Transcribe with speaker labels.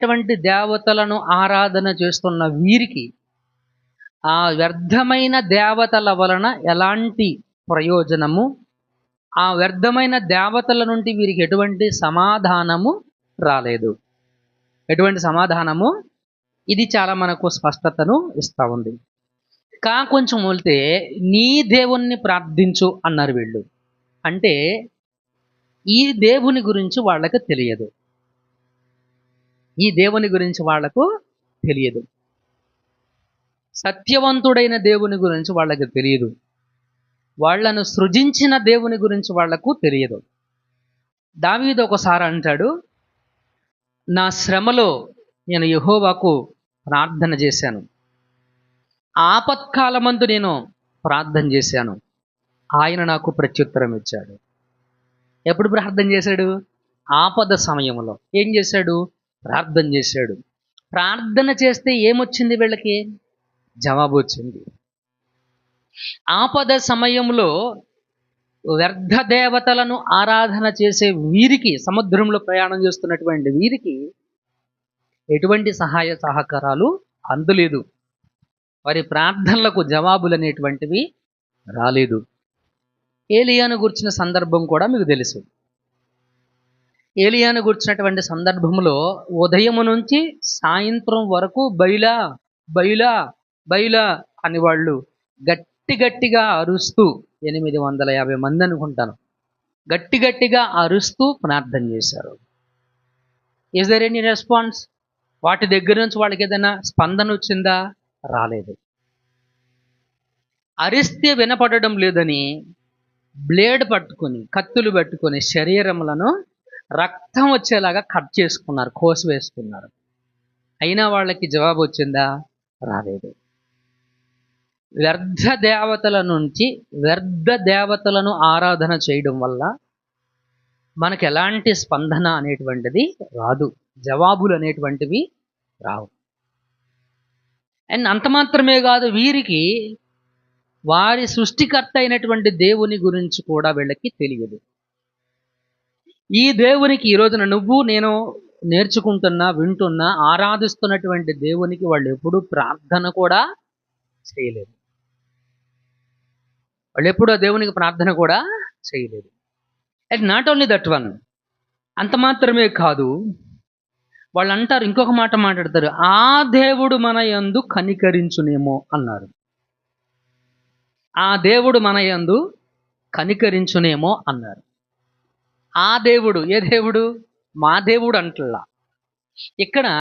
Speaker 1: అటువంటి దేవతలను ఆరాధన చేస్తున్న వీరికి ఆ వ్యర్థమైన దేవతల వలన ఎలాంటి ప్రయోజనము? ఆ వ్యర్థమైన దేవతల నుండి వీరికి ఎటువంటి సమాధానము రాలేదు. ఎటువంటి సమాధానము? ఇది చాలా మనకు స్పష్టతను ఇస్తూ ఉంది. కా కొంచెం వెళ్తే నీ దేవుణ్ణి ప్రార్థించు అన్నారు వీళ్ళు. అంటే ఈ దేవుని గురించి వాళ్ళకి తెలియదు. ఈ దేవుని గురించి వాళ్ళకు తెలియదు. సత్యవంతుడైన దేవుని గురించి వాళ్ళకి తెలియదు. వాళ్ళను సృజించిన దేవుని గురించి వాళ్ళకు తెలియదు. దావీదు ఒకసారి అంటాడు నా శ్రమలో నేను యహోవాకు ప్రార్థన చేశాను. ఆపత్కాలమందు నేను ప్రార్థన చేశాను. ఆయన నాకు ప్రత్యుత్తరం ఇచ్చాడు. ఎప్పుడు ప్రార్థన చేశాడు? ఆపద సమయంలో. ఏం చేశాడు? ప్రార్థన చేశాడు. ప్రార్థన చేస్తే ఏమొచ్చింది వీళ్ళకి? జవాబు వచ్చింది ఆపద సమయంలో వ్యర్థ దేవతలను ఆరాధన చేసే వీరికి సముద్రంలో ప్రయాణం చేస్తున్నటువంటి వీరికి ఎటువంటి సహాయ సహకారాలు అందలేదు. వారి ప్రార్థనలకు జవాబులు అనేటువంటివి రాలేదు. ఏలియాను గుర్చిన సందర్భం కూడా మీకు తెలుసు. ఏలియాను గుర్చినటువంటి సందర్భంలో ఉదయం నుంచి సాయంత్రం వరకు బయలా బయలా బయలా అని వాళ్ళు గట్టి గట్టిగా అరుస్తూ ఎనిమిది వందల యాభై మంది అనుకుంటాను. గట్టి గట్టిగా అరుస్తూ ప్రార్థన చేశారు. ఇస్ దర్ ఎనీ రెస్పాన్స్ వాటి దగ్గర నుంచి వాళ్ళకి ఏదైనా స్పందన వచ్చిందా? రాలేదు. అరిస్తే వినపడడం లేదని బ్లేడ్ పట్టుకొని కత్తులు పట్టుకొని శరీరములను రక్తం వచ్చేలాగా కట్ చేసుకున్నారు కోసి వేసుకున్నారు అయినా వాళ్ళకి జవాబు వచ్చిందా? రాలేదు. వ్యర్థ దేవతల నుంచి వ్యర్థ దేవతలను ఆరాధన చేయడం వల్ల మనకు ఎలాంటి స్పందన అనేటువంటిది రాదు. జవాబులు అనేటువంటివి రావు. అండ్ అంత మాత్రమే కాదు వీరికి వారి సృష్టికర్త అయినటువంటి దేవుని గురించి కూడా వీళ్ళకి తెలియదు. ఈ దేవునికి ఈ రోజున నువ్వు నేను నేర్చుకుంటున్నా వింటున్నా ఆరాధిస్తున్నటువంటి దేవునికి వాళ్ళు ఎప్పుడు ప్రార్థన కూడా చేయలేదు. వాళ్ళు ఎప్పుడు ఆ దేవునికి ప్రార్థన కూడా చేయలేదు. And not only that one అంత మాత్రమే కాదు వాళ్ళు అంటారు ఇంకొక మాట మాట్లాడతారు ఆ దేవుడు మన యందు కనికరించునేమో అన్నారు. ఆ దేవుడు మన యందు కనికరించునేమో అన్నారు. ఆ దేవుడు ఏ దేవుడు? మా దేవుడు అంటల్లా ఇక్కడ